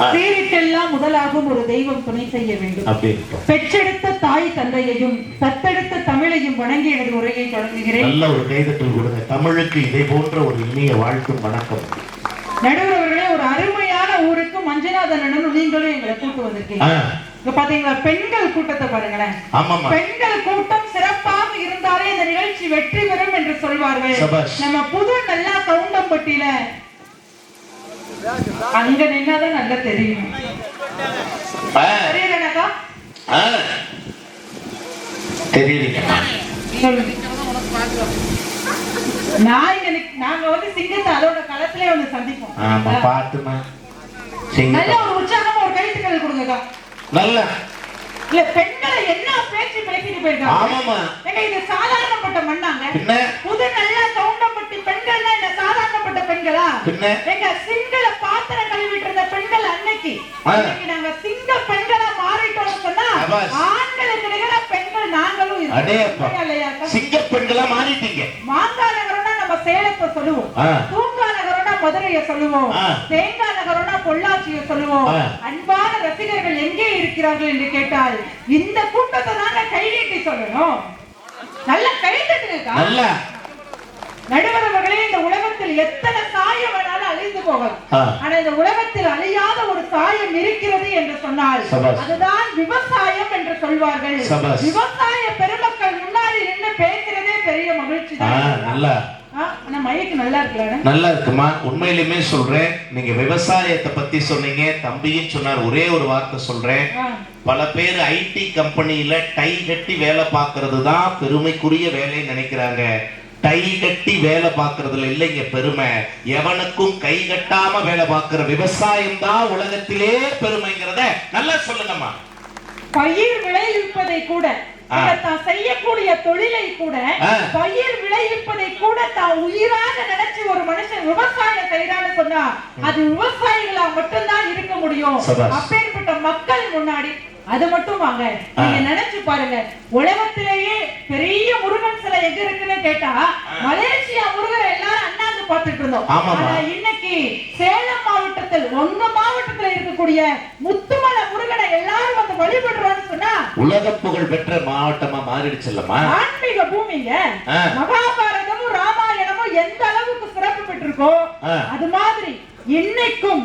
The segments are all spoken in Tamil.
ஆ. சீருக்கெல்லாம் முதலாகும் ஒரு தெய்வம் துணை செய்ய வேண்டும். பெற்றெடுத்த தாய் தந்தையையும் தத்தெடுத்த தமிழையும் வணங்கி எனது உரையை தொடங்குகிறேன். நல்ல ஒரு கைதட்டல் கொடுங்க. தமிழுக்கு இதை போன்ற ஒரு இனிய வாழ்த்தும் வணக்கம். நடுவர் அவர்களே ஒரு அருமையான ஊருக்கு மஞ்சுநாதன் அண்ணனும் நீங்களும் எங்களை கூட்டு வந்திருக்கீங்க. இப்ப பாத்தீங்களா பெண்கள் கூட்டத்தை பாருங்களேன். பெண்கள் கூட்டம் சிறப்பாக இருந்தாலே இந்த நிகழ்ச்சி வெற்றி பெறும் என்று சொல்வார்கள். நம்ம புது நல்லா கவுண்டம்பட்டியில அங்க நின்னாதான் நல்லா தெரியும். தெரியலனாக்கா நான் இங்க நாங்க வந்து சிங்கத்தை அதோட களத்திலே வந்து சந்திப்போம். ஆமா பாத்துமா. நல்ல ஒரு உற்சாகமா ஒரு கைத்துக்கள் கொடுங்கக்கா. நல்ல. இல்ல பெண்களை என்ன பேச்சு பேசிட்டு போயிருக்காங்க? ஆமாமா ஏங்க இது சாதாரணப்பட்ட மண்ணாங்க புது நல்லா கவுண்டப்பட்டி பெண்கள்னா என்ன சாதாரணப்பட்ட பெண்களா? எங்க சிங்கள பாத்திரம் கழுவிட்டு இருந்த பெண்கள் அன்னைக்கு. நாங்க சிங்க பெண்களா மாறிட்டோம்னு சொன்னா. ஆண்களுக்கு நிகர பெண்கள் நாங்களும்? சிங்க பெண்களா மாறிட்டீங்க. மாங்காய் நகரம்னா நம்ம சேலத்தை சொல்லுவோம். தூங்கா நகரம்னா மதுரையை சொல்லுவோம். தேங்காய் நகரம்னா பொள்ளாச்சியை சொல்லுவோம். அன்பான ரசிகர்கள் எங்கே இருக்கிறார்கள் என்று கேட்டால் இந்த கூட்டத்தை தாங்க கைநீட்டி சொல்லணும். நல்ல கை தட்டுங்கக்கா நல்ல நடுவர் அவர்களே இந்த உலகத்தில் எத்தனை சாயம் வேணாலும் அழிந்து போகும். ஆ. ஆனா இந்த உலகத்தில் அழியாத ஒரு சாயம் இருக்கிறது என்று சொன்னால். அதுதான் விவசாயம் என்று சொல்வார்கள். விவசாய பெருமக்கள் முன்னாடி நின்று பேசுறதே பெரிய மகிழ்ச்சி தான். நல்லா. நல்லா இருக்குமா? உண்மையிலுமே சொல்றேன். நீங்க விவசாயத்தை பத்தி சொன்னீங்க தம்பியும் சொன்னார் ஒரே ஒரு வார்த்தை சொல்றேன். பல பேர் ஐடி கம்பெனியில டை கட்டி வேலை பார்க்கிறது தான் பெருமைக்குரிய வேலைன்னு நினைக்கிறாங்க. டை கட்டி வேலை பார்க்கறதுல இல்லைங்க பெருமை. எவனுக்கும் கை கட்டாம வேலை பார்க்கிற விவசாயம் தான் உலகத்திலே பெருமைங்கிறத நல்லா சொல்லுங்கம்மா பயிர் விளைவிப்பதை கூட தான் செய்யக்கூடிய தொழிலை கூட. பயிர் விளைவிப்பதை கூட தான் உயிராக நினைச்சு ஒரு மனுஷன் விவசாயம் செய்யறான்னு சொன்னா அது விவசாயிகளா மட்டும்தான் இருக்க முடியும். அப்பேற்பட்ட மக்கள் முன்னாடி அது மட்டும் வாங்க. நீங்க நினைச்சு பாருங்க. உலகத்திலேயே பெரிய முருகன் சிலை எங்க இருக்குன்னு கேட்டா மலேசியா முருகரை எல்லாரும் அண்ணாந்து பார்த்துட்டு இருந்தோம். ஆனா இன்னைக்கு சேலம் மாவட்டத்தில் உங்க மாவட்டத்துல இருக்கக்கூடிய முத்துமலை முருகனை எல்லாரும் வந்து வழிபடுறான்னு சொன்னா உலக புகழ் பெற்ற மாவட்டமா மாறிடுச்சுல்லம்மா ஆன்மீக பூமிங்க. மகாபாரதமும் ராமாயணமும் எந்த அளவுக்கு சிறப்பு பெற்றிருக்கோ. அது மாதிரி இன்னைக்கும்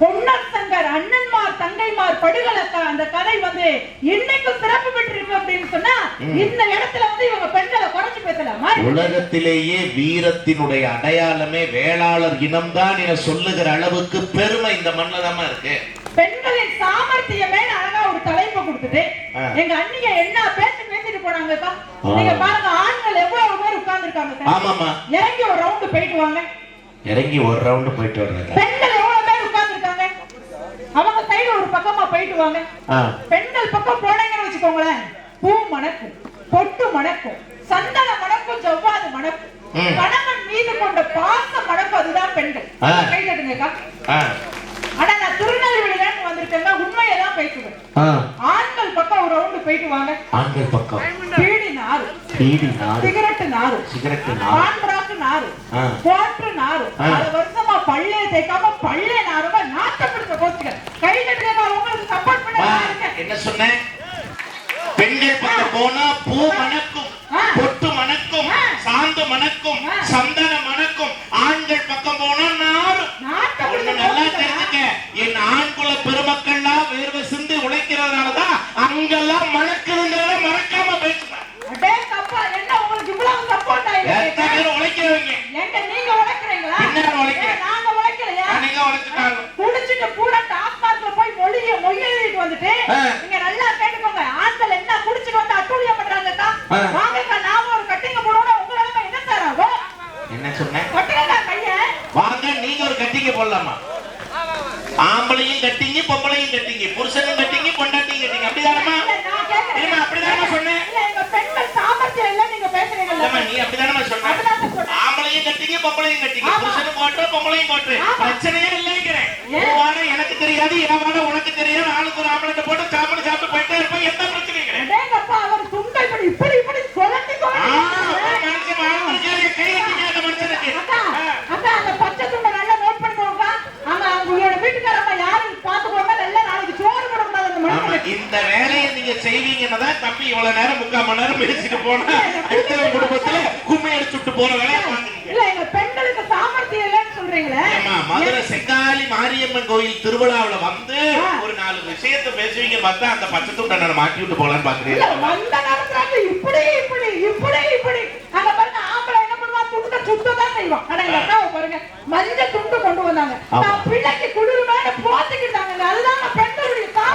பொன்னர் சங்கர் அண்ணன்மார் தங்கைமார் படுகளக்கா அந்த கதை வந்து இன்னைக்கும் சிறப்பு பெற்றிருக்கு அப்படின்னு சொன்னா இந்த இடத்துல வந்து இவங்க பெண்களை குறைச்சு பேசலாமா? உலகத்திலேயே வீரத்தினுடைய அடையாளமே வேளாளர் இனம்தான் என சொல்லுகிற அளவுக்கு பெருமை இந்த மண்ணில் இருக்கு. பெண்களின் சாமர்த்தியமே அழகா ஒரு தலைப்பு கொடுத்துட்டு. எங்க அண்ணிய என்ன பேச்சு பேசிட்டு போனாங்கக்கா? ஆ. நீங்க பாருங்க ஆண்கள் எவ்வளவு பேர் உட்கார்ந்து இருக்காங்க ஆமாமா இறங்கி ஒரு ரவுண்டு போயிட்டு வாங்க. இறங்கி ஒரு ரவுண்டு போயிட்டு வர்றேன் பெண்கள் எவ்வளவு பேர் உட்கார்ந்து இருக்காங்க அவங்க சைடு ஒரு பக்கமா போயிட்டு வாங்க. பெண்கள் பக்கம் போனீங்கன்னு வச்சுக்கோங்களேன். பூ மணக்கும் பொட்டு மணக்கும் சந்தன மணக்கும் ஜவ்வாது மணக்கும். கணவன் மீது கொண்ட பாசம் மணக்கும் அதுதான் பெண்கள். கை தட்டுங்கக்கா ஆனா நான் திருநெல்வேலியில இருந்து வந்திருக்கேன்னா உண்மையை தான் பேசுவேன். ஆண்கள் பக்கம் ஒரு ரவுண்டு போயிட்டு வாங்க. ஆண்கள் பக்கம். பீடி நாறு. பீடி நாடு சிகரெட் நாறு. சிகரெட் பான்றாக்கு நாறு. போற்று நாறு. அது வருஷமா பல்லே தேய்க்காம பல்லே நாறுமா நாட்டம் பிடிச்ச கோச்சுக்க கை கட்டுங்க உங்களுக்கு சப்போர்ட் பண்ண நான். என்ன சொன்னேன் பெண்கள் பக்கம் போனா பூ மணக்கும். பொட்டு மணக்கும். சாந்து மணக்கும். சந்தன மணக்கும் ஆண்கள் பக்கம் போனா நாரும் ஒண்ணு நல்லா. தெரிஞ்சுக்க என் ஆண் குல பெருமக்கள்லாம் வேர்வை சிந்தி உழைக்கிறதுனாலதான் அங்கெல்லாம் மணக்குதுங்கிறத மறக்காம பேசுறேன் அடே தப்பா என்ன உங்களுக்கு இவ்வளவு சப்போர்ட் எத்தனை ஆயிருக்கு பேர் உழைக்கிறவங்க எங்க நீங்க உழைக்கிறீங்களா? என்ன நாங்க உழைக்கலையா? நீங்க உழைச்சிட்டாங்க. குடிச்சிட்டு பூரா டாஸ்மார்க்ல போய் மொழிய மொழி எழுதிட்டு வந்துட்டு. நீங்க நல்லா கேட்டுக்கோங்க. ஆண்கள் என்ன குடிச்சிட்டு வந்து அட்டூழியம் பண்றாங்கக்கா. வாங்கக்கா நாம ஒரு கட்டிங்க போடுவோம் உங்க நிலைமை என்ன சார் ஆகும்? என்ன சொன்னேன் கட்டுங்கக்கா கைய. வாங்க நீங்க ஒரு கட்டிங்க போடலாமா? ஆம்பளையும் கட்டிங்க பொம்பளையும் கட்டிங்க புருஷனும் கட்டிங்க பொண்டாட்டியும் கட்டிங்க. அப்படிதானமா அப்படிதானம்மா சொன்னேன். சாமர்த்தியம் இல்ல நீங்க பேசுறீங்கல்ல. நீ அப்படிதான் சொன்னேன். ஆம்பளையும் கட்டிங்க பொம்பளையும் கட்டிங்க. புருஷனும் கோட்டு பொம்பளையும் ஆமா. பிரச்சனையே இல்லைங்கிறேன்? உன் எனக்கு தெரியாது என் வாரம் உனக்கு தெரியாது. ஆளுக்கு ஒரு ஆம்பளத்தை போட்டு சாப்பிட்டு சாப்பிட்டு போயிட்டே இருப்பேன். எந்த பிரச்சனைங்கிறேன் அடேங்கப்பா, அவர் துண்டை இப்படி இப்படி இப்படி சுழட்டி ஆ, சுழட்டி மனுஷன் வாழ்ந்துருக்காரு, கை கட்டிக்காத மனுஷனுக்கு அக்கா, ஆ. அக்கா, அந்த பச்சை துண்டை நல்லா note பண்ணிக்கோங்க. ஆமா, உங்களோட வீட்டுக்காரம்மா யாருன்னு பார்த்து இந்த வேலையை நீங்க செய்வீங்கன்னா தான் தம்பி இவ்வளவு நேரம் முக்கால் மணி நேரம் பேசிட்டு போனா. அடுத்த குடும்பத்துல கும்மி அடிச்சுட்டு போற வேலையை பாக்குறீங்க இல்ல எங்க பெண்களுக்கு சாமர்த்தியம் இல்லைன்னு சொல்றீங்களே. ஏம்மா, மதுரை செங்காலி மாரியம்மன் கோயில் திருவிழாவுல வந்து. ஒரு நாலு விஷயத்த பேசுவீங்க பார்த்தா அந்த பச்சை துண்டனை மாட்டி விட்டு போலான்னு பாக்குறீங்க வந்த நேரத்துல வந்து இப்படி இப்படி இப்படி இப்படி. அங்க பாருங்க ஆம்பளை என்ன பண்ணுவான் துண்டை சுத்ததான் செய்வான் ஆனா எங்க அக்காவை பாருங்க மஞ்சள் துண்டு கொண்டு வந்தாங்க. ஆமா. நான் பிள்ளைக்கு குளிர் மேல போத்துக்கிட்டாங்க அதுதான் நான் பெண்களுடைய சாமர்த்தியம் நல்லா கைதட்டுங்க அம்மா,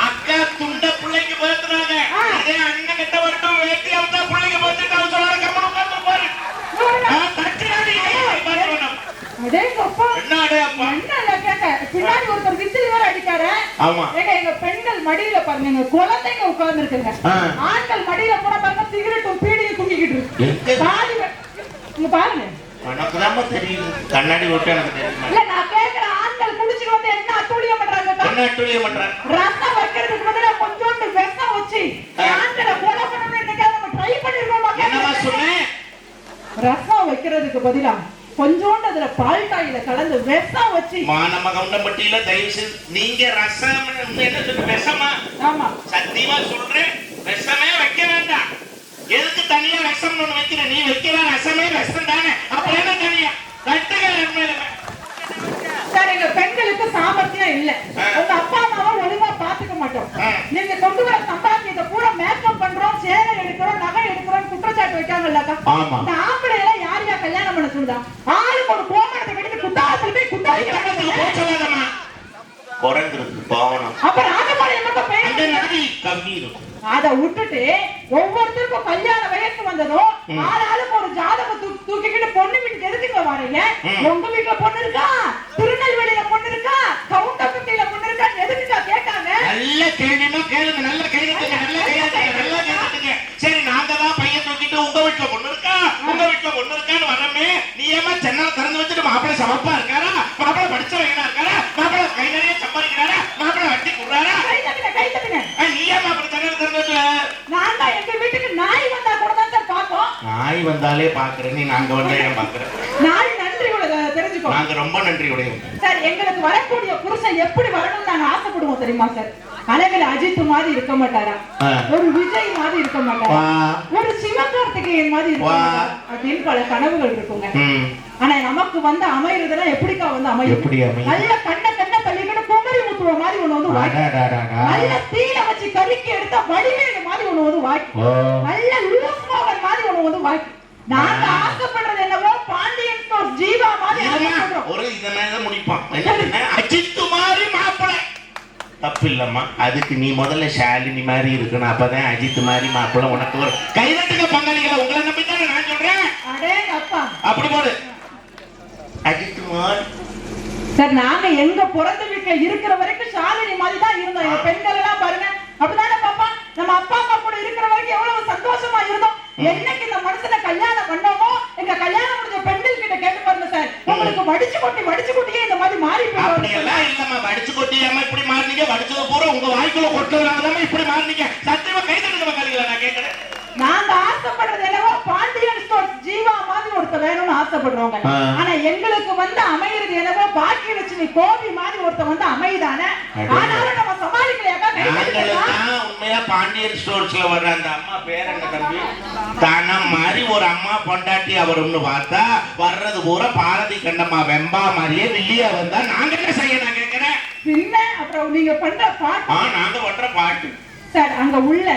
அக்கா துண்ட பிள்ளைக்கு ஆ. இதே அண்ணன் கிட்ட வரட்டும் வேட்டி அவன் பிள்ளைக்கு பேசிட்டு அவன் சொல்றாரு கம்மன் உட்கார்ந்து பாரு. ஆ, தட்டுறாடி, பின்னாடி ஒருத்தர் விசில் வேற அடிக்காரு. ஏங்க எங்க பெண்கள் மடியில பாருங்க குழந்தைங்க உட்கார்ந்து இருக்குங்க. ஆண்கள் மடியில போனா பாருங்க சிகரெட்டும் பீடியும் தூக்கிக்கிட்டு இருக்கு. பாருங்க. தெரியுது. கண்ணாடி விட்டு எனக்கு தெரியுமா இல்ல நான் கேக்குற குடிச்சிட்டு வந்து என்ன அட்டூழியம் பண்றாங்க என்ன அட்டுழியம் பண்றேன் ரசம் வைக்கிறதுக்கு பதிலா கொஞ்சோண்டு விஷம் வச்சு ஆ. ஆண்களை கொலை பண்ணணும்னு என்னைக்காவது நம்ம ட்ரை பண்ணிருக்கோமா என்னம்மா சொன்னேன் ரசம் வைக்கிறதுக்கு பதிலா கொஞ்சோண்டு அதுல பால் காயில கலந்து விஷம் வச்சு. மானம கவுண்டம்பட்டியில தயவு செய்து நீங்க ரசம் என்ன சொல்லு விஷமா? ஆமா. சத்தியமா சொல்றேன் விஷமே வைக்க வேண்டாம். எதுக்கு தனியா விஷம் ஒண்ணு வைக்கிற? நீ வைக்கிற ரசமே விஷம் தானே. அப்புறம் என்ன தனியா? கட்டுங்க எங்க பெண்களுக்கு சாமர்த்தியம் இல்ல. உங்க அப்பா அம்மாவை ஒழுங்கா பாத்துக்க மாட்டோம். நீங்க கொண்டு வர சம்பாத்தியத்தை பூரா மேக்கப் பண்றோம் சேலை எடுக்கிறோம் நகை எடுக்கிறோம் குற்றச்சாட்டு வைக்காங்கல்லக்கா. இந்த ஆம்பளை எல்லாம் யார் யார் கல்யாணம் பண்ண சொல்லுதா ஆளுக்கு ஒரு கோமணத்தை கட்டிட்டு குத்தாலத்துல போய் சொல்லாதம்மா குறைஞ்சிருக்கு போகணும் அப்ப ராஜபாளையம் என்னக்கா அந்த நாடி கம்மி இருக்கும் அத விட்டுட்டு ஒவ்வொருத்தருக்கும் கல்யாண வயசு வந்ததும் ஆள் ஆளுக்கு ஒரு ஜாதகம் தூக்கி தூக்கிக்கிட்டு பொண்ணு வீட்டுக்கு எதுக்குங்க வரீங்க. உங்க வீட்டுல பொண்ணு இருக்கா? திருநெல்வேலியில பொண்ணு இருக்கா? கவுண்டப்பட்டியில பொண்ணு இருக்கா? எதுக்குக்கா கேட்காங்க நல்ல கேள்விமா கேளுங்க நல்ல கையெழுத்துங்க நல்ல கையெழுத்துங்க நல்ல கையெழுத்துங்க சரி நாங்க தான் பையன் தூக்கிட்டு உங்க வீட்டுல பொண்ணு இருக்கா? உங்க வீட்டுல பொண்ணு இருக்கான்னு வரமே நீ ஏமா சென்னல திறந்து வச்சுட்டு மாப்பிள்ளை சமப்பா இருக்காரா மாப்பிள்ளை படிச்ச வைக்கனா இருக்காரா மாப்பிள்ளை கை நிறைய சம்பாதிக்கிறாரா மாப்பிள்ளை வட்டி குடுறாரா கை தட்டுங்க கை தட்டுங்க நீ ஏன் மாப்பிள்ளை சென்னல திறந்து வச்சுல நான் தான் எங்க வீட்டுக்கு நாய் வந்தா கூட தான் சார் பாப்போம் நாய் வந்தாலே பாக்குறேன் நீ நாங்க வந்தா ஏன் பாக்குறேன் நாய் நன்றி உள்ள தெரிஞ்சுக்கோ. நாங்க ரொம்ப நன்றி உடையவங்க. சார் எங்களுக்கு வரக்கூடிய புருஷன் எப்படி வரணும்னு நாங்க ஆசைப்படுவோம் தெரியுமா சார்? அழகுல அஜித் மாதிரி இருக்க மாட்டாரா. ஒரு விஜய் மாதிரி இருக்க மாட்டாரா. ஒரு சிவகார்த்திகேயன் மாதிரி இருக்க அப்படின்னு பல கனவுகள் இருக்குங்க. ஆனா நமக்கு வந்து அமையறதெல்லாம் எப்படிக்கா வந்து அமையும்? நல்ல கண்ண குமரி முத்துவ மாதிரி ஒண்ணு வந்து. நல்ல தீல வச்சு கறிக்கு எடுத்தா வடிவேலு மாதிரி ஒண்ணு வந்து வாய்க்கும் ஓ. நல்ல லூஸ் மாதிரி ஒண்ணு வந்து வாய்க்கும் நாங்க ஆசைப்படுறது என்னவோ பாண்டியன் ஸ்டோர் ஜீவா மாதிரி ஒரு மேல முடிப்பான். என்ன? அஜித் மாதிரி மாப்பிள்ளை. தப்பு இல்லம்மா அதுக்கு நீ முதல்ல ஷாலினி மாதிரி இருக்கணும். அப்பதான் அஜித் மாதிரி மாப்பிள்ளை உனக்கு ஒரு கைதட்டுங்க பங்காளிகளை உங்களை நம்பி தானே நான் சொல்றேன்? அப்படி போடு. அஜித் மாதிரி சார் நாங்க எங்க பிறந்த வீட்டுல இருக்கிற வரைக்கும் ஷாலினி மாதிரி தான் இருந்தோம். எங்க பெண்கள் எல்லாம் பாருங்க அப்படிதானே பாப்பா? நம்ம அப்பா அம்மா கூட இருக்கிற வரைக்கும் எவ்வளவு சந்தோஷமா இருந்தோம். என்னைக்கு இந்த மனுஷனை கல்யாணம் பண்ணோமோ எங்க கல்யாணம் முடிஞ்ச பெண்கள் கிட்ட கேட்டு பாருங்க சார். உங்களுக்கு வடிச்சு கொட்டி வடிச்சு கொட்டியே இந்த மாதிரி மாறி அப்படி எல்லாம் இல்லம்மா வடிச்சு கொட்டியாம இப்படி மாறினீங்க. வடிச்சது பூரா உங்க வாய்க்குள்ள கொட்டுறதுனாலதான் இப்படி மாறினீங்க. சத்தியமா கைதட்டுங்க பங்காளிகளை நான் கேட்கிறேன். நாங்க ஆசைப்படுறது என்னவோ பாண்டியன் ஸ்டோர் ஜீவா மாதிரி ஒருத்த வேணும்னு ஆசைப்படுறோங்க. ஆனா எங்களுக்கு வந்து அமையிறது என்னவோ பாக்கியலட்சுமி கோபி மாதிரி ஒருத்த வந்து அமைதானே? அடே. ஆனாலும் நம்ம சமாளிக்கலையாக்கா? உண்மையா பாண்டியன் ஸ்டோர்ஸ்ல வர்ற அந்த அம்மா பேர் என்ன தம்பி? தனம் மாதிரி ஒரு அம்மா பொண்டாட்டி அவரும்னு பார்த்தா வர்றது பூரா பாரதி கண்டம்மா வெம்பா மாதிரியே வில்லியா வந்தா நாங்க என்ன செய்ய நான் கேட்கிறேன். பின்ன அப்புறம் நீங்க பண்ற பாட்டு. நாங்க பண்ற பாட்டு. சார் அங்க உள்ள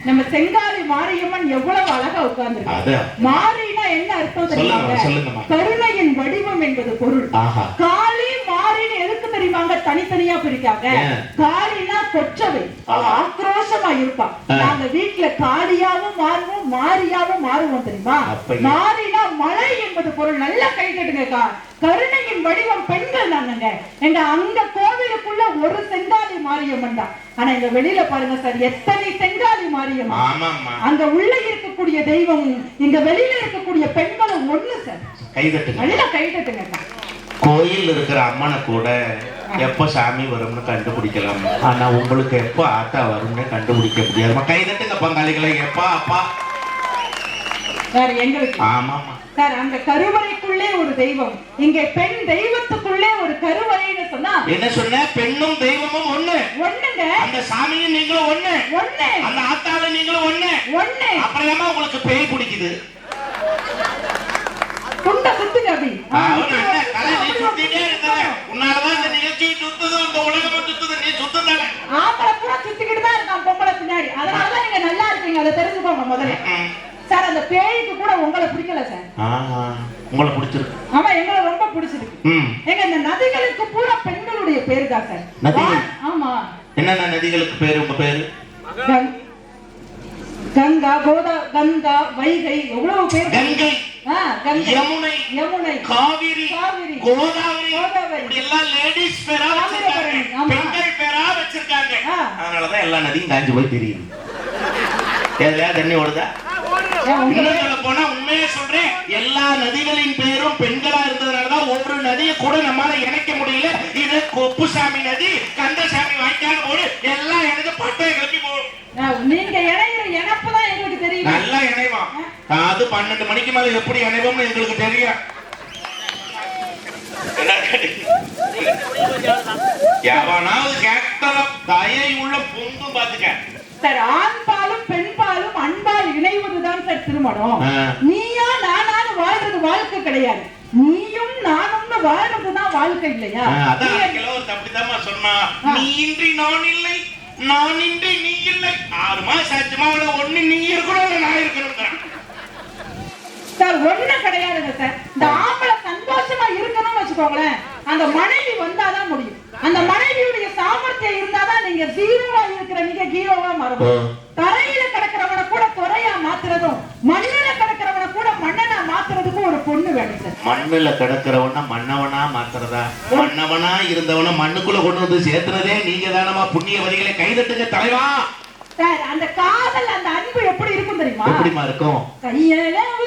நம்ம செங்காலி மாரியம்மன் எவ்வளவு அழகா உட்கார்ந்துருக்கு அது மாரினா என்ன அர்த்தம் சொல்லுங்கம்மா. கருணையின் வடிவம் என்பது பொருள். காளி மாறின்னு எதுக்கு தெரியுமாங்க தனித்தனியா பிரிக்காங்க? காளினா ஆ. ஆக்ரோஷமா இருப்பா. ஆ. நாங்க வீட்டுல காளியாவும் மாறுவோம் மாரியாவும் மாறுவோம் தெரியுமா? மாறினா மழை என்பது பொருள். நல்லா கை கட்டுங்கக்கா. கருணையின் வடிவம் பெண்கள் தாங்கங்க எங்க அங்க கோவிலுக்குள்ள ஒரு செங்காலி மாரியம்மன் தான். ஆனா எங்க வெளியில பாருங்க சார் எத்தனை செங்காலி மாரியம்மன் ஆமாம்மா. அங்க உள்ள இருக்கக்கூடிய தெய்வம் இங்க வெளியில இருக்கக்கூடிய பெண்களும் ஒண்ணு சார். கைதட்டுங்க. நல்லா கை தட்டுங்கக்கா கோயில் இருக்கிற அம்மனை கூட எப்ப சாமி வரும்னு கண்டுபிடிக்கலாம். ஆனா உங்களுக்கு எப்ப ஆத்தா வரும்னு கண்டுபிடிக்க முடியாது. கைதட்டுங்க பங்காளிகளை. எப்பா அப்பா. வேற எங்களுக்கு. ஆமாமா சார் அந்த கருவறைக்குள்ளே ஒரு தெய்வம். இங்கே பெண் தெய்வத்துக்குள்ளே ஒரு கருவறைன்னு சொன்னா என்ன சொன்ன? பெண்ணும் தெய்வமும் ஒண்ணு. ஒண்ணுங்க. அந்த சாமியும் நீங்களும் ஒண்ணு. ஒண்ணு. அந்த ஆத்தாலும் நீங்களும் ஒண்ணு. ஒண்ணு. அப்புறம் உங்களுக்கு பேய் பிடிக்குது. துண்ட சுத்துங்க அப்படி. உன்னாலதான் இந்த நிகழ்ச்சி சுத்துது இந்த உலகமும் சுத்துது. நீ சுத்துனால ஆம்பளை பூரா சுத்திக்கிட்டு தான் இருக்கான் பொம்பளை பின்னாடி. அதனாலதான் நீங்க நல்லா இருக்கீங்க. அதை தெரிஞ்சுக்கோங்க முதல்ல. சார் அந்த பேய்க்கு கூட உங்களை பிடிக்கல சார். உங்களை பிடிச்சிருக்கு. ஆமா எங்களை ரொம்ப பிடிச்சிருக்கு. எங்க இந்த நதிகளுக்கு பூரா பெண்களுடைய பேர் தான் சார். நதிகள்? ஆமா. என்னென்ன நதிகளுக்கு பேரு உங்க பேரு? கங்- கங்கா கோதா கங்கா வைகை எவ்வளவு பேர் கங்கை யமுனை யமுனை. காவிரி காவிரி, கோதாவரி. கோதாவரி. எல்லாம் லேடிஸ் பேரா வச்சிருக்காங்க. பெண்கள் பேரா வச்சிருக்காங்க. ஆ. அதனாலதான் எல்லா நதியும் காஞ்சு போய் தெரியுது. எதுலயா தண்ணி ஓடுதா? இன்னும் போனா உண்மையே சொல்றேன் எல்லா நதிகளின் பேரும் பெண்களா இருந்ததுனாலதான் ஒரு நதியை கூட நம்மால இணைக்க முடியல. இது கொப்புசாமி நதி கந்தசாமி வாய்க்கால போடு எல்லாம் எனக்கு பட்டம் கிளப்பி போடும் ஆ, நீங்க இணையிற இணைப்பு தான் எங்களுக்கு தெரியும் நல்லா இணைவான் அது பன்னெண்டு மணிக்கு மேல எப்படி இணைவோம்னு எங்களுக்கு தெரியும். எவனாவது கேட்கலாம் தயை உள்ள பொங்கு பாத்துக்க சார் ஆண் பாலும் பெண் பாலும் அன்பால் இணைவதுதான் சார் திருமணம். நீயா நானான்னு வாழ்றது வாழ்க்கை கிடையாது. நீயும் நானும்னு வாழ்றதுதான் வாழ்க்கை இல்லையா? அப்படித்தாம்மா சொன்னா. நீ இன்றி நான் இல்லை நான் இன்றி நீ இல்லை. ஆறு மாசம் ஆச்சுமா ஒண்ணு நீ இருக்கணும் நான் இருக்கணும் சார் ஒண்ணு கிடையாதுங்க சார். இந்த ஆம்பளை சந்தோஷமா இருக்கணும்னு வச்சுக்கோங்களேன். அந்த மனைவி வந்தாதான் முடியும். அந்த மனைவியுடைய சாமர்த்தியம் இருந்தாதான் நீங்க ஜீரோவா இருக்கிற நீங்க ஹீரோவா மாறும். தரையில கிடக்கிறவன கூட துறையா மாத்துறதும் மண்ணில கிடக்கிறவன கூட மன்னனா மாத்துறதுக்கும் ஒரு பொண்ணு வேணும் சார். மண்ணுல கிடக்கிறவன மன்னவனா மாத்துறதா? மன்னவனா இருந்தவன மண்ணுக்குள்ள கொண்டு வந்து சேர்த்துனதே நீங்க தானமா புண்ணியவதிகளை கைதட்டுங்க தலைவா. சார் அந்த காதல் அந்த அன்பு எப்படி இருக்கும் தெரியுமா? எப்படிமா இருக்கும்? கையளவு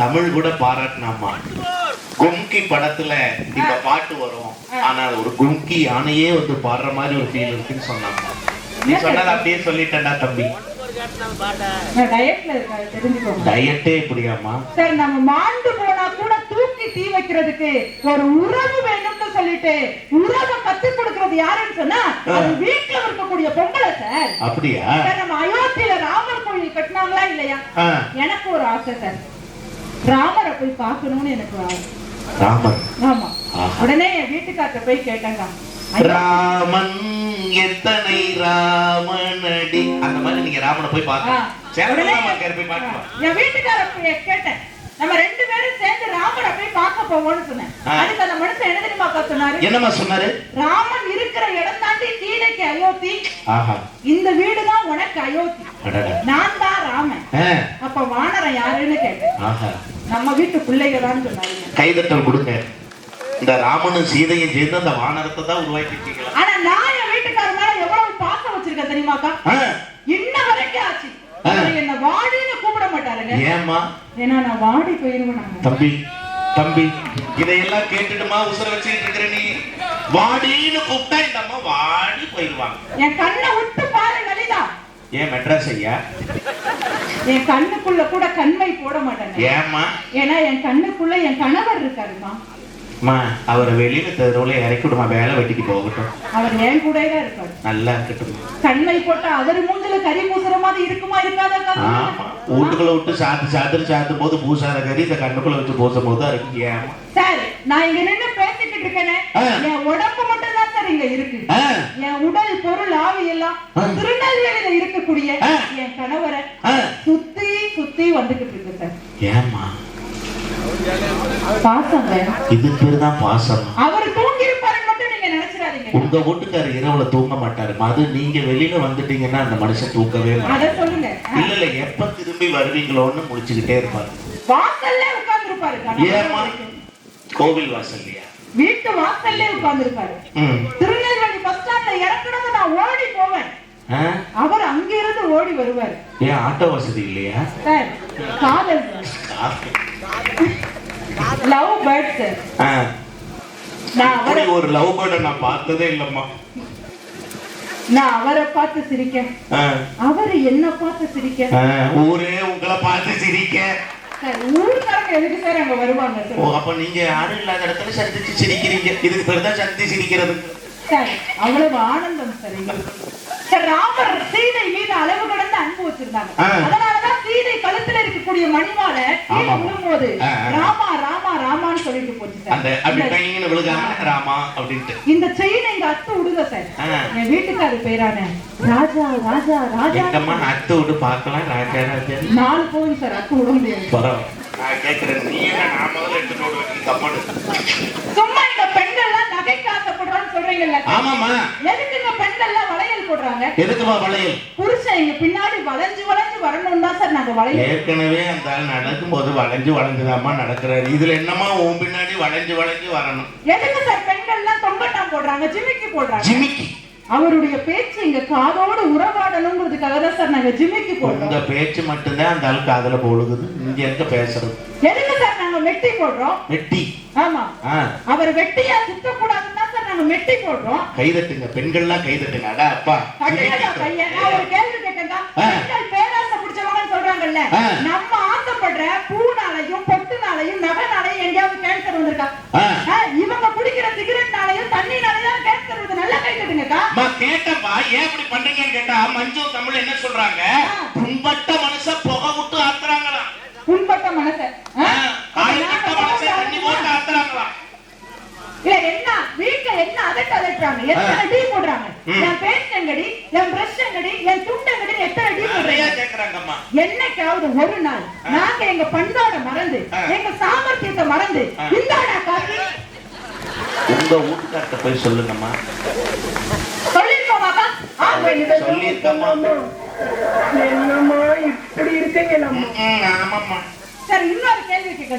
தமிழ் கூட பாராட்டினாமா? கும்கி படத்துல இந்த பாட்டு வரும். ஆனா ஒரு கும்கி யானையே வந்து பாடுற மாதிரி ஒரு ஃபீல் இருக்குன்னு சொன்னாங்க. நீ சொன்னதை அப்படியே சொல்லிட்டேன்டா தம்பி. டயட்டே இப்படியாமா சார் நம்ம மாண்டு போனா கூட தூக்கி தீ வைக்கிறதுக்கு ஒரு உறவு வேணும்னு சொல்லிட்டு உறவை கத்து கொடுக்கறது யாருன்னு சொன்னா அது வீட்டுல இருக்கக்கூடிய பொம்பளை சார். அப்படியா? நம்ம அயோத்தியில ராமர் கோயில் கட்டினாங்களா இல்லையா? எனக்கு ஒரு ஆசை சார். ராமரை போய் பார்க்கணும்னு எனக்கு ராமர்? ஆமா. உடனே என் வீட்டுக்கார்ட்ட போய் கேட்டேங்க ராமன் எத்தனை ராமனடி? அந்த மாதிரி நீங்க ராமனை போய். பார்க்கலாம் சேலம் போய் பார்க்கலாம் என் வீட்டுக்கார கேட்டேன். நம்ம ரெண்டு பேரும் சேர்ந்து ராமரை போய் பார்க்க போவோம்னு சொன்னேன். அதுக்கு அந்த மனுஷன் என்ன தெரியுமா சொன்னாரு? என்னம்மா சொன்னாரு? ராமன் இருக்கிற இடம் தாண்டி கீழைக்கு அயோத்தி. இந்த வீடுதான் உனக்கு அயோத்தி. நான் தான் ராமன். அப்ப வானரம் யாருன்னு கேட்டேன். ஆஹா. நம்ம வீட்டு பிள்ளைங்க தான் சொன்னாங்க கைதட்டல் கொடுங்க. இந்த ராமனும் சீதையும் சேர்ந்து அந்த வானரத்தை தான் உருவாக்கிருக்கீங்களா ஆனா நான் என் வீட்டுக்கார மேல எவ்வளவு பாசம் வச்சிருக்கேன் தெரியுமாக்கா இன்ன வரைக்கும் ஆச்சு. என்ன வாடின்னு கூப்பிட மாட்டாருங்க ஏம்மா? ஏன்னா நான் வாடி போயிருவேன் தம்பி தம்பி இதையெல்லாம் கேட்டுட்டுமா உசுர வச்சுக்கிட்டு இருக்கிற நீ? வாடின்னு கூப்பிட்டா இந்த அம்மா வாடி போயிடுவாங்க என் கண்ணை விட்டு பாரு லலிதா. ஏன் மெட்ராஸ் ஐயா? என் கண்ணுக்குள்ள கூட கண்மை போட மாட்டேங்க. ஏம்மா? ஏன்னா என் கண்ணுக்குள்ள என் கணவர் இருக்காருமா. அம்மா அவரை வெளியில தெருவுல இறக்கி விடுமா வேலை வெட்டிக்கு போகட்டும். அவர் என் கூட தான் இருப்பாரு. நல்லா இருக்கட்டும். கண்ணை போட்டா அவர் மூஞ்சில கறி பூசுற மாதிரி இருக்குமா இருக்காதா ஆமா. வீட்டுக்குள்ள விட்டு சாத்து சாத்து சாத்தும் போது பூசார கறி இந்த கண்ணுக்குள்ள வச்சு பூசும் போது தான் இருக்கு. ஏமா சார் நான் இங்க நின்னு பேசிக்கிட்டு இருக்கேனே. என் உடம்பு மட்டும் தான் சார் இங்க இருக்கு. என் உடல் பொருள் ஆவி எல்லாம். திருநெல்வேலியில இருக்கக்கூடிய. என் கணவரை. சுத்தி சுத்தி வந்துகிட்டு இருக்கு சார். பாசங்க இது பேரு தான் பாசம். உங்க வீட்டுக்காரர் இரவுல தூங்க மாட்டாரு. அது நீங்க வெளியில வந்துட்டீங்கன்னா அந்த மனுஷன் தூக்கவே மாட்டாரு. இல்ல இல்ல எப்ப திரும்பி வருவீங்களோன்னு முடிச்சுக்கிட்டே இருப்பாரு. ஏம்மா கோவில் வாசல்லையா வீட்டு வாசல்ல உட்கார்ந்து இருப்பாரு ம். திருநெல்வேலி பஸ் ஸ்டாண்ட்ல இறக்குனது நான் ஓடி போவேன்? அவர் அங்க இருந்து ஓடி வருவாரு. ஏன் ஆட்டோ வசதி இல்லையா? சார் காதல். லவ் பேர்ட் சார் ஆ, நான் அவரை ஒரு லவ் பேர்டை நான் பார்த்ததே இல்லம்மா. நான் அவரை பார்த்து சிரிக்க அவர் என்ன பார்த்து சிரிக்க ஊரே உங்களை பார்த்து சிரிக்க சார் ஊருக்காரங்க எதுக்கு சார் அங்க வருவாங்க ஓ அப்ப நீங்க யாரும் இல்லாத இடத்துல சந்திச்சு சிரிக்கிறீங்க. இதுக்கு பேர் தான் சந்தி சிரிக்கிறது. சார் அவ்வளவு ஆனந்தம் சார் எங்களுக்கு சார் ராமர் சீதை மீது அளவு கடந்த அன்பு வச்சிருந்தாங்க. அதனாலதான் சீதை கழுத்துல இருக்கக்கூடிய மணிமாலை. விழும்போது. ராமா ராமா ராமான்னு சொல்லிட்டு போச்சு இந்த- கையின்னு விழுகாம ராமா அப்படின்ட்டு. இந்த செயின் எங்க அத்தை விடுங்க சார். என் வீட்டுக்காரு பேரான ராஜா ராஜா ராஜா. அத்தை விட்டு பார்க்கலாம் ராஜா ராஜா. நாலு போகும் சார் அத்தை விட முடியாது. நான் கேட்கிறேன் நீ என்ன நான் முதல்ல எடுத்துட்டு ஓடுவேன் சும்மா இந்த பெண்கள்லாம் நகைக்கு ஆசைப்படுறான்னு சொல்றீங்கல்ல ஆமாமா எதுக்கு இந்த பெண்கள்லாம் வளையல் போடுறாங்க? எதுக்குமா வளையல்? புருஷன் எங்க பின்னாடி வளைஞ்சு வளைஞ்சு வரணும் தான் சார் நாங்க வளையல். ஏற்கனவே அந்த ஆள் நடக்கும்போது வளைஞ்சு வளைஞ்சுதாம்மா நடக்கிறாரு. இதுல என்னமா உன் பின்னாடி வளைஞ்சு வளைஞ்சு வரணும்? எதுக்கு சார் பெண்கள்லாம் தொங்கட்டாம் போடுறாங்க ஜிமிக்கி போடுறாங்க? ஜிமிக்கி. அவருடைய பேச்சு எங்க காதோடு உறவாடணுங்கிறதுக்காக தான் சார் நாங்க ஜிமிக்கி உங்க போடுறோம் பேச்சு மட்டும்தான் அந்த ஆளுக்கு அதுல போடுகுது. இங்க எங்க பேசுறது? எதுக்கு சார் நாங்க மெட்டி போடுறோம்? வெட்டி. ஆமா. அவர் வெட்டியா சுத்தக்கூடாதுன்னு நாங்க மெட்டி போடுறோம். கைதட்டுங்க பெண்கள்லாம் கைதட்டுங்க அடா அப்பா. பேராசை பிடிச்சவங்கன்னு சொல்றாங்கல்ல. நம்ம ஆசைப்படுற பூனாலையும் பொட்டுனாலையும் நகைனாலையும் எங்கேயாவது கேன்சர் வந்திருக்கா? இவங்க குடிக்கிற சிகரெட்னாலையும் தண்ணினாலையும் கேன்சர் வருது நல்லா கை தட்டுங்கக்கா. அம்மா கேட்டப்பா ஏன் இப்படி பண்றீங்கன்னு கேட்டா மஞ்சு தமிழ் என்ன சொல்றாங்க புண்பட்ட மனுஷ புகை விட்டு ஆத்துறாங்களாம் புண்பட்ட மனச ஆ, காயப்பட்ட மனுஷ தண்ணி போட்டு ஆத்துறாங்களாம் இல்ல என்ன வீட்டுல என்ன அதட்டு அதட்டுறாங்க எத்தனை டீ போடுறாங்க ம். என் பேஸ்ட் எங்கடி என் பிரஷ் எங்கடி என் துண்டு எங்கடி எத்தனை டீ நிறைய போடுறாங்க கேக்குறாங்கம்மா என்னைக்காவது ஒரு நாள் நாங்க எங்க பண்பாட மறந்து. எங்க சாமர்த்தியத்தை மறந்து. இந்தாடா காசு உங்க வீட்டுக்கார்ட்ட போய் சொல்லுங்கம்மா. சொல்லிருக்கோமாக்கா ஆ, சொல்லியிருக்கம்மா என்னம்மா இப்படி இருக்கீங்க நம்ம? ம், ஆமாம்மா. சார் இன்னொரு கேள்வி கேட்க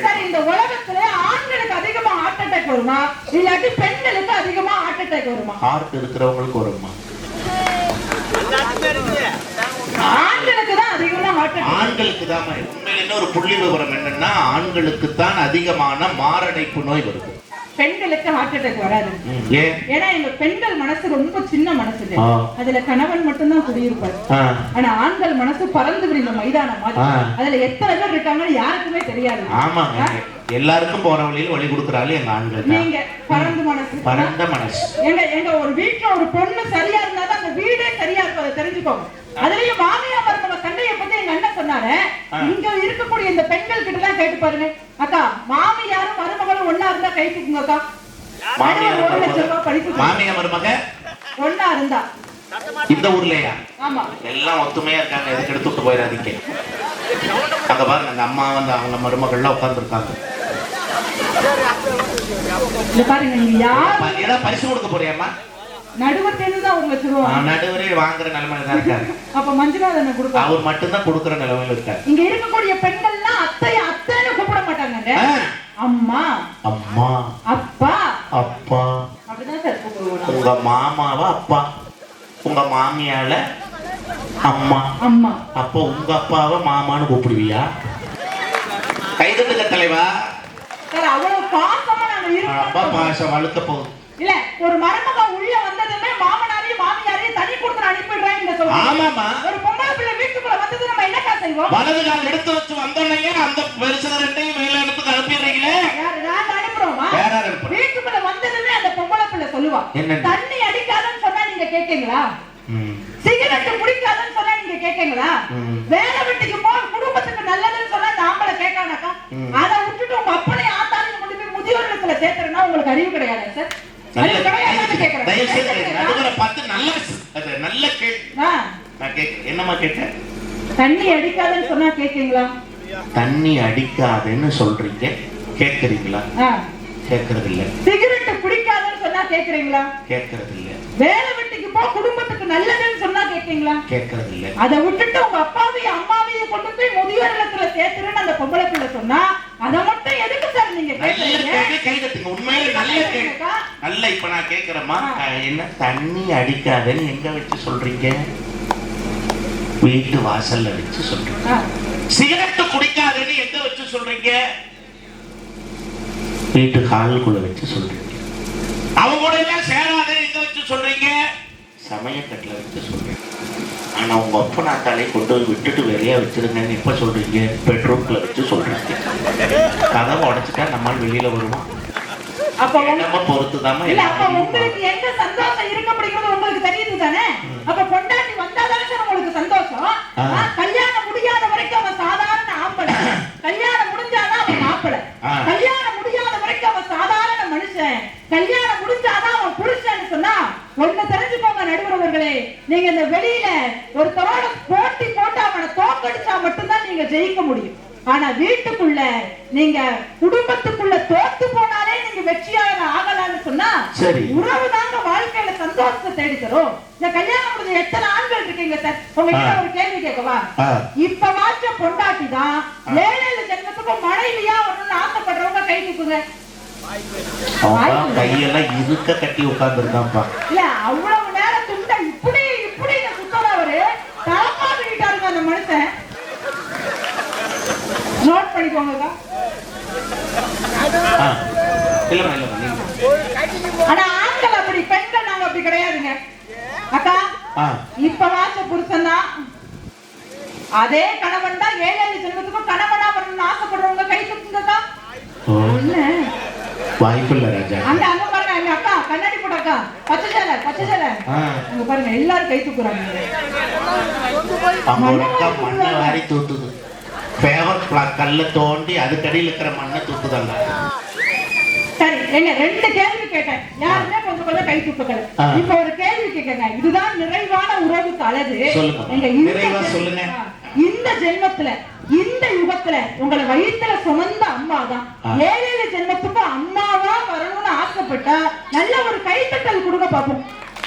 சார். இந்த உலகத்துல ஆண்களுக்கு அதிகமா ஹார்ட் அட்டாக் வருமா? இல்லாட்டி பெண்களுக்கு அதிகமா ஹார்ட் அட்டாக் வருமா? ஹார்ட் இருக்கிறவங்களுக்கு வரும்மா ஆண்களுக்கு தான் அதிகமா ஹார்ட் அட்டாக் ஆண்களுக்கு தான் உண்மையில இன்னொரு புள்ளி விவரம் என்னன்னா ஆண்களுக்கு தான் அதிகமான மாரடைப்பு நோய் வருது. பெண்களுக்கு ஹார்ட் அட்டாக் வராது. ஏன்னா எங்க பெண்கள் மனசு ரொம்ப சின்ன மனசுங்க ஆ. அதுல கணவன் மட்டும்தான் குடியிருப்பார். ஆனா ஆண்கள் மனசு பறந்து விடுந்த மைதானம் மாதிரி. அதுல எத்தனை பேர் இருக்காங்கன்னு யாருக்குமே தெரியாது. ஆமாங்க. எல்லாருக்கும் போற வழியில் வழி கொடுக்குறாள் எங்க ஆண்கள் தான். நீங்க பறந்து மனசு. பரந்த மனசு. எங்க எங்க ஒரு வீட்டுல ஒரு பொண்ணு சரியா இருந்தாதான் அந்த வீடே சரியா இருக்கும் அதை தெரிஞ்சுக்கோங்க. அதுலயும் மாமியா மருமக சண்டையை இங்க இருக்கக்கூடிய இந்த பெண்கள் கிட்ட எல்லாம் கேட்டு பாருங்க. அக்கா மாமியாரும் மருமகளும் ஒண்ணா இருந்தா கை தூக்குங்க அக்கா. மாமியார் ஒரு லட்சம் மருமக ரூபாய் படிப்பு மாமியார் மருமக? ஒண்ணா இருந்தா. இந்த ஊர்லயா? ஆமா. எல்லாம் ஒத்துமையா இருக்காங்க. எதுக்கு எடுத்து விட்டு போயிடாதீங்க அங்க பாருங்க அந்த அம்மா வந்து அவங்க மருமகள்லாம் உட்கார்ந்துருக்காங்க. பாருங்க நீங்க யார் பரிசு கொடுக்க போறியாம்மா? நடுவர் தேர்ந்து தான் ஒரு லட்சம் ரூபா நடுவரே வாங்குற நிலைமையில தான் இருக்காரு. அப்ப மஞ்சுநாதன் கொடுப்பாங்க அவர் மட்டும்தான் கொடுக்குற நிலைமையில இருக்காரு. இங்க இருக்கக்கூடிய பெண்கள்லாம் அத்தைய அத்தைன்னு கூப்பிட மாட்டாங்க அம்மா. அம்மா. அப்பா. அப்பா. அப்படிதான் சார் கூப்பிடுவோம் உங்க மாமாவா அப்பா? உங்க மாமியால அம்மா. அம்மா. அப்போ உங்க அப்பாவை மாமான்னு கூப்பிடுவியா? கைதட்டுங்க தலைவா. சார் அவ்வளவு பாசமா நாங்க அப்பா இருக்கோம். பாசம் வழுக்க போகுது. இல்ல ஒரு மருமக உள்ள வந்ததுமே மாமனாரையும் மாமியாரையும் தனி கொடுத்து அனுப்பிடுறாங்க இந்த சொல்றீங்க ஆமாமா ஒரு பொம்பளை பிள்ளை வீட்டுக்குள்ள வந்தது நம்ம என்னக்கா செய்வோம் வலது கால் எடுத்து வச்சு வந்தோடனே அந்த பெருசுல ரெண்டையும் மேல எடுத்து அனுப்பிடுறீங்களே யாரு நாங்க அனுப்புறோமா வேற? வீட்டுக்குள்ள வந்ததுமே அந்த பொம்பளை பிள்ளை சொல்லுவா? தண்ணி அடிக்காதன்னு சொன்னா நீங்க கேட்கீங்களா. சிகரெட் பிடிக்காதன்னு சொன்னா நீங்க கேட்கீங்களா. வேலை வெட்டிக்கு போ குடும்பத்துக்கு நல்லதுன்னு சொன்னா இந்த ஆம்பளை கேட்கானாக்கா. அதை விட்டுட்டு உங்க அப்பனை ஆத்தாலும் கொண்டு போய் முதியோர் இல்லத்துல சேர்த்துறேன்னா உங்களுக்கு அறிவு கிடையாது சார் தயவு செய்து கேட்கிறீங்களா? நடுவரை பார்த்து நல்ல நல்ல கேள்வி. நான் கேட்கிறேன். என்னம்மா கேட்டேன் தண்ணி அடிக்காதன்னு சொன்னா கேட்கீங்களா? தண்ணி அடிக்காதுன்னு சொல்றீங்க. கேட்கறீங்களா? கேட்கறது இல்ல சிகரெட் பிடிக்காதன்னு சொன்னா கேக்குறீங்களா கேட்கறது இல்ல வேலை வெட்டிக்கு போ குடும்பத்துக்கு நல்லதுன்னு சொன்னா கேட்கீங்களா? கேட்கறது இல்ல அதை விட்டுட்டு உங்க அப்பாவையும் அம்மாவையும் கொண்டு போய் முதியோர் இல்லத்துல சேர்த்துருன்னு அந்த பொம்பளை பிள்ளை சொன்னா அதை மட்டும் எதுக்கு சார் நீங்க கேள்வி கை தட்டுங்க உண்மையிலே நல்ல கேள்வி நல்ல இப்ப நான் கேட்கிறேம்மா அஹ், என்ன? தண்ணி அடிக்காதுன்னு எங்க வச்சு சொல்றீங்க? வீட்டு வாசல்ல வச்சு சொல்றீங்க. ஆ, சிகரெட் குடிக்காதுன்னு எங்க வச்சு சொல்றீங்க? வீட்டு காலுக்குள்ள வச்சு சொல்றீங்க. அவங்க கூட எல்லாம் சேராதுன்னு எங்க வச்சு சொல்றீங்க? சமயக்கட்டுல வச்சு சொல்றீங்க ஆனா உங்க அப்பா நான் தலை கொண்டு போய் விட்டுட்டு வெளியே வச்சிருங்கன்னு எப்ப சொல்றீங்க. பெட்ரூம்ல வச்சு சொல்றீங்க கதவை உடைச்சிட்டா நம்மால் வெளியில வருவோம் அப்ப நம்ம இல்ல அப்ப எல்லாத்தையும் உங்களுக்கு எங்க சந்தோஷம் இருக்கு அப்படிங்கிறது உங்களுக்கு தெரியுது தானே? அப்ப பொண்டாட்டி வந்தாதானே சார் உங்களுக்கு சந்தோஷம்? கல்யாணம் முடியாத வரைக்கும் அவன் சாதாரண ஆம்பளை. கல்யாணம் முடிஞ்சாதான் அவன் மாப்பிளை ஆ. கல்யாணம் முடியாத வரைக்கும் அவன் மனுஷன் கல்யாணம் முடிஞ்சாதான் அவன் புருஷன்னு சொன்னா ஒண்ணு தெரிஞ்சுக்கோங்க நடுவர்களே நீங்க இந்த வெளியில ஒருத்தரோட போட்டி போட்டு அவனை தோக்கடிச்சா மட்டும்தான் நீங்க ஜெயிக்க முடியும். ஆனா வீட்டுக்குள்ள நீங்க குடும்பத்துக்குள்ள தோத்து போனாலே நீங்க வெற்றியாளர் ஆகலாம்னு சொன்னா. உறவு தாங்க வாழ்க்கையில சந்தோஷத்தை தேடி தரும். இந்த கல்யாணம் முடிஞ்ச எத்தனை ஆண்கள் இருக்கீங்க சார்? உங்ககிட்ட. ஒரு கேள்வி கேட்கவா. இப்ப வாச்ச பொண்டாட்டி தான் ஏழு ஜென்மத்துக்கும் மனைவியா வரணும்னு ஆசைப்படுறவங்க கை தூக்குங்க. அவன் கையெல்லாம் இருக்க கட்டி உட்கார்ந்துருக்கான்ப்பா. இல்ல அவ்வளவு நேரம் துண்டை இப்படி இப்படி சுத்தறவரு தலப்பாக்கிட்டாருங்க அந்த மனுஷன். நோட் நீங்க. ஆனா ஆண்கள் அப்படி பெண்கள் நாங்க அப்படி கிடையாதுங்க. அக்கா இப்ப வாச்ச புருஷன் தான் அதே கணவன் தான் ஏழு ஜென்மத்துக்கும் கணவனா வரணும்னு ஆசைப்படுறவங்க கை தூக்குங்கக்கா என்ன? வாய்ப்பில்லை ராஜா. அங்க அங்க பாருங்க எங்க அக்கா கண்ணாடி போட்ட அக்கா. பச்சை சேலை பச்சை சேலை. அங்க பாருங்க எல்லாரும் கை தூக்குறாங்க. அவங்க அக்கா மண்ணை வாரி தூத்துது ஃபேவர் கல்ல தோண்டி அதுக்கடியில் இருக்கிற மண்ணை தூக்குதல்ல. சரி என்ன ரெண்டு கேள்வி கேட்டேன். யாருமே கொஞ்சம் கொஞ்சம் கை தூக்கல. ஆ. இப்ப ஒரு கேள்வி கேட்கங்க இதுதான் நிறைவான உறவுக்கு அழகு. சொல்லுங்க. நிறைவா சொல்லுங்க. இந்த ஜென்மத்துல இந்த யுகத்துல உங்களை வயித்துல சுமந்த அம்மா தான் ஆ. ஏழு ஏழு ஜென்மத்துக்கு அம்மாவா வரணும்னு ஆசைப்பட்டா நல்ல ஒரு கைத்தட்டல் கொடுங்க பாப்போம்.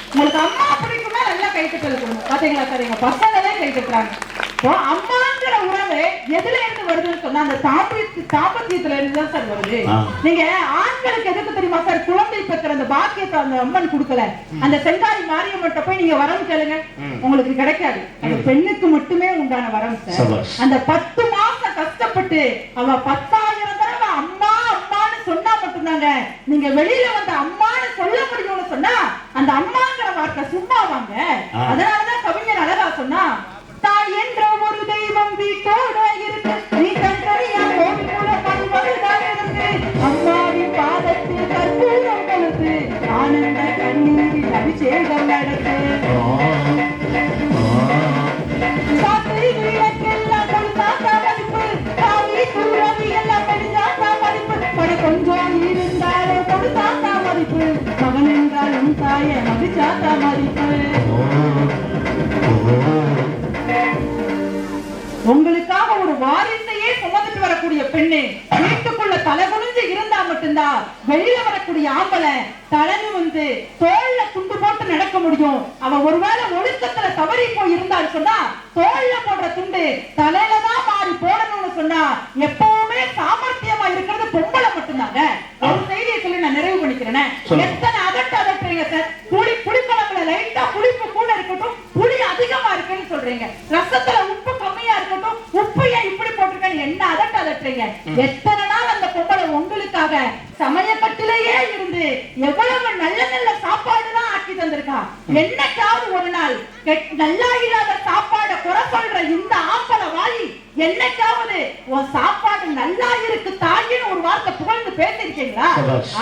உங்களுக்கு அம்மா பிடிக்கும்னா நல்ல கைத்தட்டல் கொடுங்க. பாத்தீங்களா சார் எங்க பசங்களே கை தட்டுறாங்க இப்போ அம்மாங்கிற உறவு எதுல இருந்து வருதுன்னு சொன்னா அந்த தாம்பத்திய தாம்பத்தியத்துல இருந்து தான் சார் வருது. நீங்க ஆண்களுக்கு எதுக்கு தெரியுமா சார்? குழந்தை பெற்ற அந்த பாக்கியத்தை அந்த அம்மன் கொடுக்கல. அந்த செங்காரி மாரியம்மன்ட்ட போய் நீங்க வரம் கேளுங்க. உங்களுக்கு கிடைக்காது. அது பெண்ணுக்கு மட்டுமே உண்டான வரம் சார். அந்த பத்து மாசம் கஷ்டப்பட்டு அவ பத்தாயிரம் தடவை அம்மா அம்மான்னு சொன்னா மட்டும்தாங்க. நீங்க வெளியில வந்து அம்மான்னு சொல்ல முடியும்னு சொன்னா அந்த அம்மாங்கிற வார்த்தை சும்மா வாங்க ஆ. உங்களுக்காக ஒரு வாரிசையே சுமந்துட்டு வரக்கூடிய பெண்ணு வீட்டுக்குள்ள தலை குனிஞ்சு இருந்தா மட்டும்தான் வெளியில வரக்கூடிய ஆம்பளை தலை வந்து தோல்ல துண்டு போட்டு நடக்க முடியும். அவன் ஒருவேளை ஒழுக்கத்துல தவறி போய் இருந்தான்னு சொன்னா தோல்ல போடுற துண்டு தலையில தான் மாறி போடணும்னு சொன்னா எப்பவுமே சாமர்த்தியமா இருக்கிறது பொம்பளை மட்டும்தாங்க ஒரு செய்தியை சொல்லி நான் நிறைவு பண்ணிக்கிறேன். எத்தனை அதட்ட அதட்டுறீங்க சார் புளி புளிக்குழம்புல லைட்டா புளிப்பு கூட இருக்கட்டும் புளி அதிகமா இருக்குன்னு சொல்றீங்க ரசத்துல உப்பு கம்மியா இருக்கட்டும் உப்பு ஏன் இப்படி போட்டிருக்கேன்னு என்ன அதட்ட அதட்டுறீங்க? எத்தனை நாள் அந்த பொம்பளை உங்களுக்காக சமயக்கட்டிலேயே இருந்து எவ்வளவு நல்ல நல்ல சாப்பாடு தான் ஆக்கி தந்திருக்கா? என்னைக்காவது ஒரு நாள் நல்லா இல்லாத சாப்பாட குறை சொல்ற இந்த ஆம்பளை வாயி என்னைக்காவது உன் சாப்பாடு நல்லா இருக்கு தாயின்னு ஒரு வார்த்தை புகழ்ந்து பேசிருக்கீங்களா.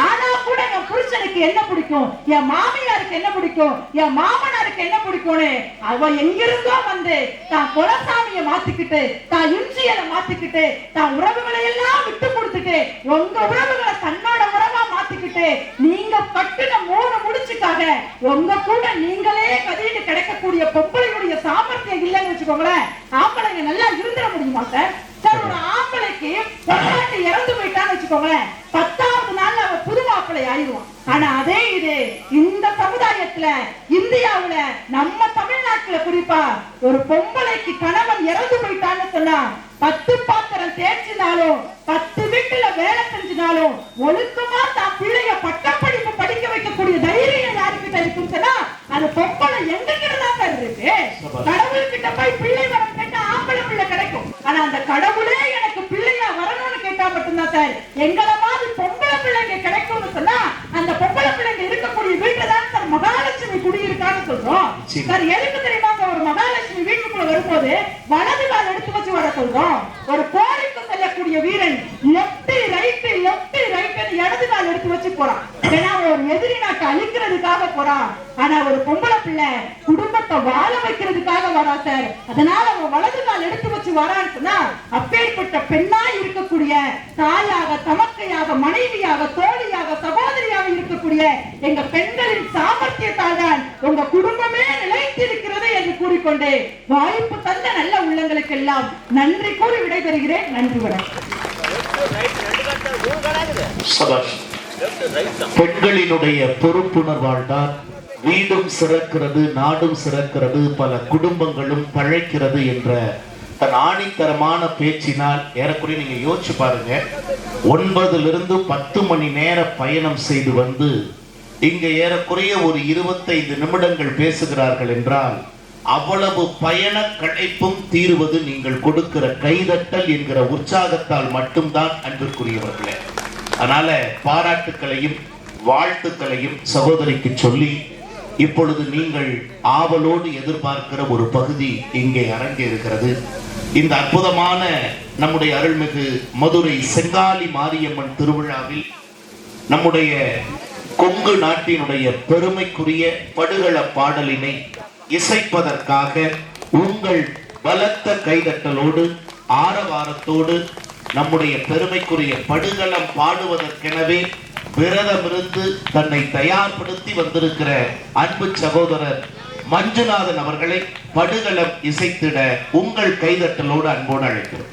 ஆனா கூட என் புருஷனுக்கு என்ன பிடிக்கும்? என் மாமியாருக்கு என்ன பிடிக்கும்? என் மாமனாருக்கு என்ன பிடிக்கும்னு அவ எங்கிருந்தோ வந்து தான் குலசாமிய மாத்திக்கிட்டு தான் இன்சியலை மாத்திக்கிட்டு தான் உறவுகளை எல்லாம் விட்டு கொடுத்துட்டு உங்க உறவுகளை தன்னோட உறவா மாத்திக்கிட்டு நீங்க கட்டுன மூணு முடிச்சுக்காக உங்க கூட நீங்களே கதிட்டு கிடைக்கக்கூடிய பொம்பளையுடைய சாமர்த்தியம் இல்லைன்னு வச்சுக்கோங்களேன். ஆம்பளைங்க நல்லா இருந்துட முடியுமா. சார் சார் ஒரு ஆம்பளைக்கு பொண்டாட்டி இறந்து போயிட்டான்னு வச்சுக்கோங்களேன். பத்தாவது நாள்ல அவ புது மாப்பிள்ளை ஆயிடுவான் ஆனா அதே இது இந்த சமுதாயத்துல இந்தியாவுல நம்ம தமிழ்நாட்டுல குறிப்பா ஒரு பொம்பளைக்கு கணவன் இறந்து போயிட்டான்னு சொன்னா பத்து பாத்திரம் தேய்ச்சினாலும் பத்து வீட்டுல வேலை செஞ்சினாலும் ஒழுக்கமா தான் பிள்ளைய பட்டப்படிப்பு படிக்க வைக்கக்கூடிய தைரியம் யாருக்கிட்ட இருக்குன்னு சொன்னா அது பொம்பளை எங்க தான் சார் இருக்கு கடவுள்கிட்ட போய் பிள்ளை வரம் கேட்டா ஆம்பளை பிள்ளை கிடைக்கும். ஆனா அந்த கடவுளே எனக்கு பிள்ளையா வரணும்னு கேட்டா மட்டும்தான் சார். எங்கள மாதிரி பொம்பளை பிள்ளைங்க கிடைக்கும்னு சொன்னா அந்த பொம்பளை பிள்ளைங்க இருக்கக்கூடிய வீட்டுல தான் சார் மகாலட்சுமி குடியிருக்கான்னு சொல்றோம். சார் எதுக்கு தெரியுமா ஒரு மகாலட்சுமி வீட்டுக்குள்ள வரும்போது வலது கால் எடுத்து வச்சு வர சொல்றோம் ஒரு போருக்கு செல்லக்கூடிய வீரன் லெப்ட் ரைட் லெப்ட் ரைட் இடது கால் எடுத்து வச்சு போறான் ஏன்னா அவன் ஒரு எதிரி நாட்டை போறான் ஆனா ஒரு பொம்பளை பிள்ளை குடும்பத்தை வாழ வைக்கிறதுக்காக வரா சார். அதனால அவன் வலது கால் எடுத்து வச்சு வரான்னு சொன்னா அப்பேற்பட்ட பெண்ணா இருக்கக்கூடிய தாயாக தமக்கையாக மனைவியாக தோழியாக சகோதரியாக இருக்கக்கூடிய எங்க பெண்களின் சாமர்த்தியத்தால் தான் உங்க குடும்பமே நிலைத்திருக்கிறது என்று கூறிக்கொண்டு வாய்ப்பு தந்த நல்ல உள்ளங்களுக்கு எல்லாம் நன்றி கூறி விடைபெறுகிறேன். நன்றி வணக்கம். பெண்களினுடைய பொறுப்புணர்வால் தான் வீடும் சிறக்கிறது நாடும் சிறக்கிறது பல குடும்பங்களும் பழைக்கிறது என்ற தன் ஆணித்தரமான பேச்சினால் ஏறக்குறைய நீங்க யோசிச்சு பாருங்க ஒன்பதிலிருந்து பத்து மணி நேர பயணம் செய்து வந்து இங்க ஏறக்குறைய ஒரு இருபத்தைந்து நிமிடங்கள் பேசுகிறார்கள் என்றால் அவ்வளவு பயண களைப்பும் தீருவது நீங்கள் கொடுக்கிற கைதட்டல் என்கிற உற்சாகத்தால் மட்டும்தான் அன்பிற்குரியவர்களே. அதனால பாராட்டுக்களையும் வாழ்த்துக்களையும் சகோதரிக்கு சொல்லி இப்பொழுது நீங்கள் ஆவலோடு எதிர்பார்க்கிற ஒரு பகுதி இங்கே அரங்கேறுகிறது. இந்த அற்புதமான நம்முடைய அருள்மிகு மதுரை செங்காலி மாரியம்மன் திருவிழாவில் நம்முடைய கொங்கு நாட்டினுடைய பெருமைக்குரிய படுகள பாடலினை இசைப்பதற்காக உங்கள் பலத்த கைதட்டலோடு ஆரவாரத்தோடு நம்முடைய பெருமைக்குரிய படுகளம் பாடுவதற்கெனவே விரதமிருந்து தன்னை தயார்படுத்தி வந்திருக்கிற அன்பு சகோதரர் மஞ்சுநாதன் அவர்களை படுகளம் இசைத்திட உங்கள் கைதட்டலோடு அன்போடு அழைக்கிறோம்.